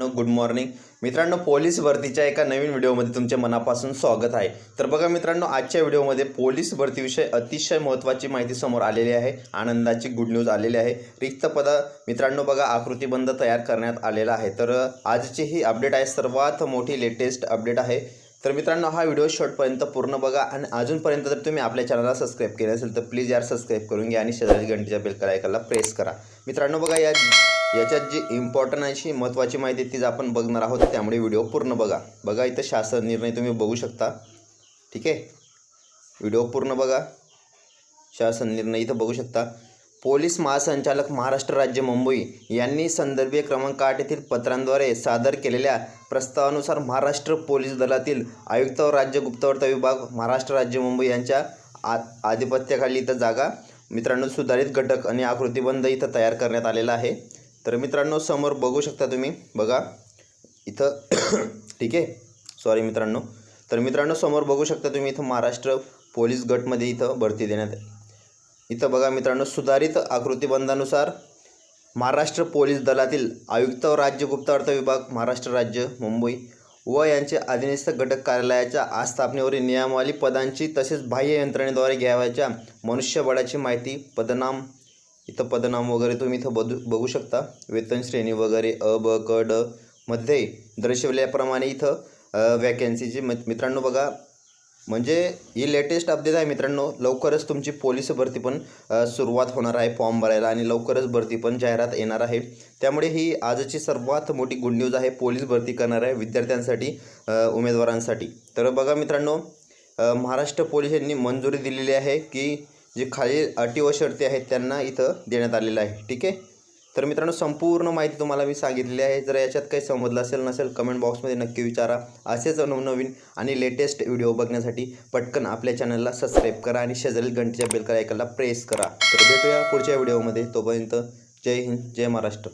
Good morning मित्रांनो police भरतीच्या एका नवीन व्हिडिओमध्ये तुमचे मनापासून स्वागत आहे. तर बघा मित्रांनो आजच्या व्हिडिओमध्ये पोलीस भरतीविषयी अतिशय महत्त्वाची माहिती समोर आलेली आहे. आनंदाची गुड न्यूज आलेली आहे. रिक्त पद मित्रांनो बघा आकृतीबंध तयार करण्यात आलेला आहे. तर आजची ही अपडेट आहे. सर्वात मोठी लेटेस्ट अपडेट आहे. तर मित्रांनो हा व्हिडिओ शॉर्टपर्यंत पूर्ण बघा आणि अजूनपर्यंत जर तुम्ही आपल्या चॅनलला सबस्क्राईब केले असेल तर प्लीज यार सबस्क्राईब करून घ्या आणि शेजारी घंटीच्या बेल आयकॉनला प्रेस करा. मित्रांनो बघा या याच्यात जी इम्पॉर्टंट अशी महत्त्वाची माहिती तीच आपण बघणार आहोत. त्यामुळे व्हिडिओ पूर्ण बघा. बघा इथं शासन निर्णय तुम्ही बघू शकता. ठीक आहे? व्हिडिओ पूर्ण बघा. शासन निर्णय इथं बघू शकता. पोलीस महासंचालक महाराष्ट्र राज्य मुंबई यांनी संदर्भीय क्रमांक आठ येथील पत्रांद्वारे सादर केलेल्या प्रस्तावानुसार महाराष्ट्र पोलीस दलातील आयुक्त व राज्य गुप्तवर्ता विभाग महाराष्ट्र राज्य मुंबई यांच्या आ आधिपत्याखाली इथं जागा मित्रांनो सुधारित घटक आणि आकृतीबंध इथं तयार करण्यात आलेला आहे. तर मित्रांनो समोर बघू शकता तुम्ही. बघा इथं ठीक आहे? सॉरी मित्रांनो. तर मित्रांनो समोर बघू शकता तुम्ही इथं महाराष्ट्र पोलीस गटमध्ये इथं भरती देण्यात इथं बघा मित्रांनो सुधारित आकृतीबंधानुसार महाराष्ट्र पोलीस दलातील आयुक्त राज्य राज्य अर्थ विभाग महाराष्ट्र राज्य मुंबई व यांचे अधीनस्थ घटक कार्यालयाच्या आस्थापनेवरील नियमावली पदांची तसेच बाह्य यंत्रणेद्वारे घ्यावयाच्या मनुष्यबळाची माहिती पदनाम इथं पदनाम वगैरे तुम्ही इथं बघू बघू शकता. वेतन श्रेणी वगैरे अ ब क ड मध्ये दर्शवल्याप्रमाणे इथं वॅकन्सीची मित्रांनो बघा. म्हणजे ही लेटेस्ट अपडेट आहे मित्रांनो. लवकरच तुमची पोलीस भरती पण सुरुवात होणार आहे फॉर्म भरायला आणि लवकरच भरती पण जाहिरात येणार आहे. त्यामुळे ही आजची सर्वात मोठी गुड न्यूज आहे. पोलीस भरती करणाऱ्या विद्यार्थ्यांसाठी उमेदवारांसाठी. तर बघा मित्रांनो महाराष्ट्र पोलिसांनी मंजुरी दिलेली आहे की जे खालील अटी व शर्ती आहेत त्यांना इथं देण्यात आलेलं आहे. ठीक आहे? तर मित्रांनो संपूर्ण माहिती तुम्हाला मी सांगितलेली आहे. जर याच्यात काही समजलं असेल नसेल कमेंट बॉक्समध्ये नक्की विचारा. असेच नवनवीन आणि लेटेस्ट व्हिडिओ बघण्यासाठी पटकन आपल्या चॅनलला सबस्क्राईब करा आणि शेजारील घंटीच्या बेलकर ऐकायला प्रेस करा. तर भेटूया पुढच्या व्हिडिओमध्ये तोपर्यंत जय हिंद जय महाराष्ट्र.